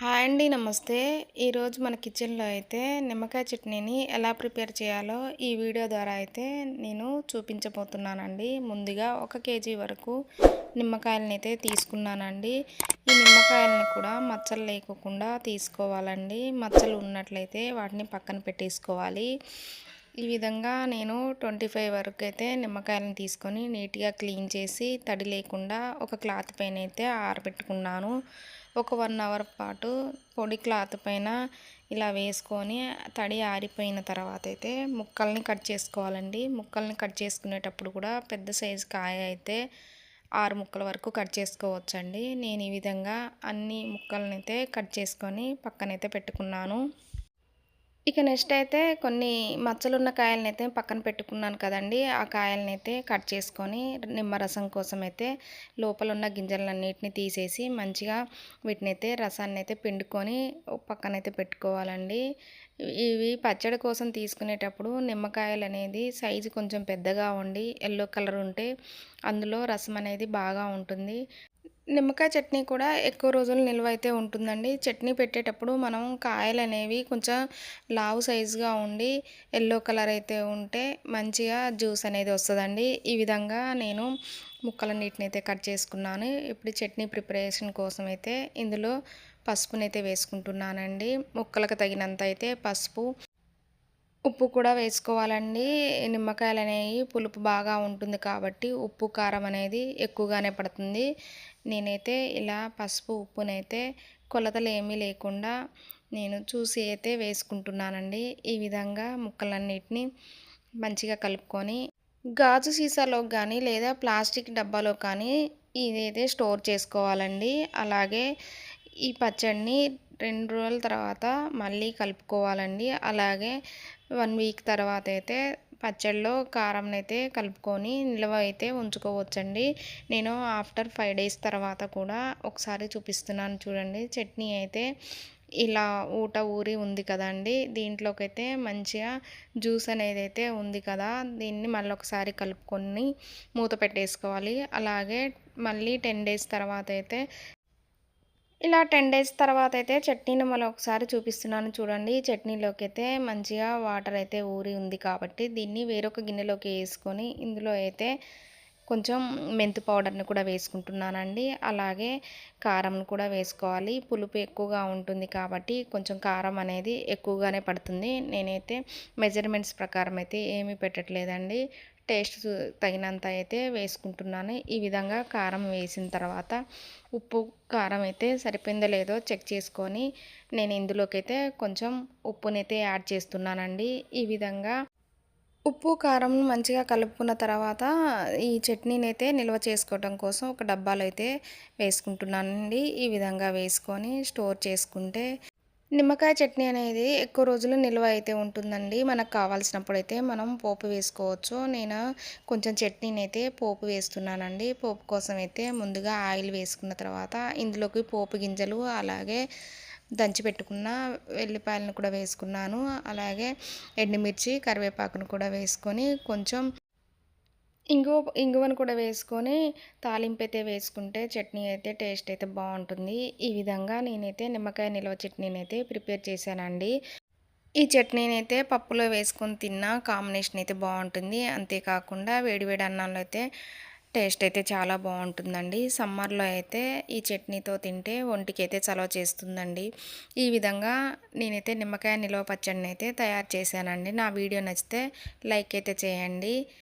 Hi అండి నమస్తే. ఈరోజు మన కిచెన్లో అయితే నిమ్మకాయ చట్నీని ఎలా ప్రిపేర్ చేయాలో ఈ వీడియో ద్వారా అయితే నేను చూపించబోతున్నానండి. ముందుగా ఒక కేజీ వరకు నిమ్మకాయలని అయితే తీసుకున్నానండి. ఈ నిమ్మకాయలని కూడా మచ్చలు లేకుండా తీసుకోవాలండి. మచ్చలు ఉన్నట్లయితే వాటిని పక్కన పెట్టేసుకోవాలి. ఈ విధంగా నేను ట్వంటీ ఫైవ్ వరకు అయితే నిమ్మకాయలను తీసుకొని నీట్గా క్లీన్ చేసి తడి లేకుండా ఒక క్లాత్ పైన అయితే ఆరబెట్టుకున్నాను. ఒక వన్ అవర్ పాటు పొడి క్లాత్ పైన ఇలా వేసుకొని తడి ఆరిపోయిన తర్వాత అయితే ముక్కల్ని కట్ చేసుకోవాలండి. ముక్కల్ని కట్ చేసుకునేటప్పుడు కూడా పెద్ద సైజు కాయ అయితే ఆరు ముక్కల వరకు కట్ చేసుకోవచ్చండి. నేను ఈ విధంగా అన్ని ముక్కలనైతే అయితే కట్ చేసుకొని పక్కనైతే పెట్టుకున్నాను. ఇక నెక్స్ట్ అయితే కొన్ని మచ్చలున్న కాయలను అయితే పక్కన పెట్టుకున్నాను కదండి. ఆ కాయలను అయితే కట్ చేసుకొని నిమ్మరసం కోసం అయితే లోపల ఉన్న గింజలన్నిటిని తీసేసి మంచిగా వీటిని అయితే రసాన్ని అయితే పిండుకొని పక్కనైతే పెట్టుకోవాలండి. ఇవి పచ్చడి కోసం తీసుకునేటప్పుడు నిమ్మకాయలు అనేది సైజు కొంచెం పెద్దగా ఉండి ఎల్లో కలర్ ఉంటే అందులో రసం అనేది బాగా ఉంటుంది. నిమ్మకాయ చట్నీ కూడా ఎక్కువ రోజులు నిల్వ అయితే ఉంటుందండి. చట్నీ పెట్టేటప్పుడు మనం కాయలు అనేవి కొంచెం లావు సైజుగా ఉండి ఎల్లో కలర్ అయితే ఉంటే మంచిగా జ్యూస్ అనేది వస్తుందండి. ఈ విధంగా నేను ముక్కలన్నిటిని అయితే కట్ చేసుకున్నాను. ఇప్పుడు చట్నీ ప్రిపరేషన్ కోసం అయితే ఇందులో పసుపునైతే వేసుకుంటున్నానండి. ముక్కలకు తగినంత అయితే పసుపు ఉప్పు కూడా వేసుకోవాలండి. నిమ్మకాయలు అనేవి పులుపు బాగా ఉంటుంది కాబట్టి ఉప్పు కారం అనేది ఎక్కువగానే పడుతుంది. నేనైతే ఇలా పసుపు ఉప్పునైతే కొలతలు ఏమీ లేకుండా నేను చూసి అయితే వేసుకుంటున్నానండి. ఈ విధంగా ముక్కలన్నిటిని మంచిగా కలుపుకొని గాజు సీసాలో కానీ లేదా ప్లాస్టిక్ డబ్బాలో కానీ ఇదైతే స్టోర్ చేసుకోవాలండి. అలాగే ఈ పచ్చడిని రెండు రోజుల తర్వాత మళ్ళీ కలుపుకోవాలండి. అలాగే వన్ వీక్ తర్వాత అయితే పచ్చడిలో కారం అయితే కలుపుకొని నిల్వ అయితే ఉంచుకోవచ్చండి. నేను ఆఫ్టర్ ఫైవ్ డేస్ తర్వాత కూడా ఒకసారి చూపిస్తున్నాను చూడండి. చట్నీ అయితే ఇలా ఊట ఊరి ఉంది కదండి. దీంట్లోకైతే మంచిగా జ్యూస్ అనేది అయితే ఉంది కదా. దీన్ని మళ్ళీ ఒకసారి కలుపుకొని మూత పెట్టేసుకోవాలి. అలాగే మళ్ళీ టెన్ డేస్ తర్వాత అయితే ఇలా టెన్ డేస్ తర్వాత అయితే చట్నీని మళ్ళీ ఒకసారి చూపిస్తున్నాను చూడండి. చట్నీలోకి అయితే మంచిగా వాటర్ అయితే ఊరి ఉంది కాబట్టి దీన్ని వేరొక గిన్నెలోకి వేసుకొని ఇందులో అయితే కొంచెం మెంతు పౌడర్ని కూడా వేసుకుంటున్నానండి. అలాగే కారం కూడా వేసుకోవాలి. పులుపు ఎక్కువగా ఉంటుంది కాబట్టి కొంచెం కారం అనేది ఎక్కువగానే పడుతుంది. నేనైతే మెజర్మెంట్స్ ప్రకారం అయితే ఏమీ పెట్టట్లేదండి. టేస్ట్ తగినంత అయితే వేసుకుంటున్నాను. ఈ విధంగా కారం వేసిన తర్వాత ఉప్పు కారం అయితే సరిపోయిందో లేదో చెక్ చేసుకొని నేను ఇందులోకి అయితే కొంచెం ఉప్పునైతే యాడ్ చేస్తున్నానండి. ఈ విధంగా ఉప్పు కారం మంచిగా కలుపుకున్న తర్వాత ఈ చట్నీని అయితే నిల్వ చేసుకోవడం కోసం ఒక డబ్బాలో అయితే వేసుకుంటున్నానండి. ఈ విధంగా వేసుకొని స్టోర్ చేసుకుంటే నిమ్మకాయ చట్నీ అనేది ఎక్కువ రోజులు నిల్వ అయితే ఉంటుందండి. మనకు కావాల్సినప్పుడు అయితే మనం పోపు వేసుకోవచ్చు. నేను కొంచెం చట్నీని అయితే పోపు వేస్తున్నానండి. పోపు కోసం అయితే ముందుగా ఆయిల్ వేసుకున్న తర్వాత ఇందులోకి పోపు గింజలు అలాగే దంచి పెట్టుకున్న వెల్లిపాయలను కూడా వేసుకున్నాను. అలాగే ఎండుమిర్చి కరివేపాకును కూడా వేసుకొని కొంచెం ఇంగువ ఇంగువను కూడా వేసుకొని తాలింపు అయితే వేసుకుంటే చట్నీ అయితే టేస్ట్ అయితే బాగుంటుంది. ఈ విధంగా నేనైతే నిమ్మకాయ నిల్వ చట్నీని అయితే ప్రిపేర్ చేశానండి. ఈ చట్నీని అయితే పప్పులో వేసుకొని తిన్నా కాంబినేషన్ అయితే బాగుంటుంది. అంతేకాకుండా వేడివేడి అన్నంలో అయితే టేస్ట్ అయితే చాలా బాగుంటుందండి. సమ్మర్లో అయితే ఈ చట్నీతో తింటే ఒంటికి అయితే చలవ చేస్తుందండి. ఈ విధంగా నేనైతే నిమ్మకాయ నిల్వ పచ్చడిని అయితే తయారు చేశానండి. నా వీడియో నచ్చితే లైక్ అయితే చేయండి.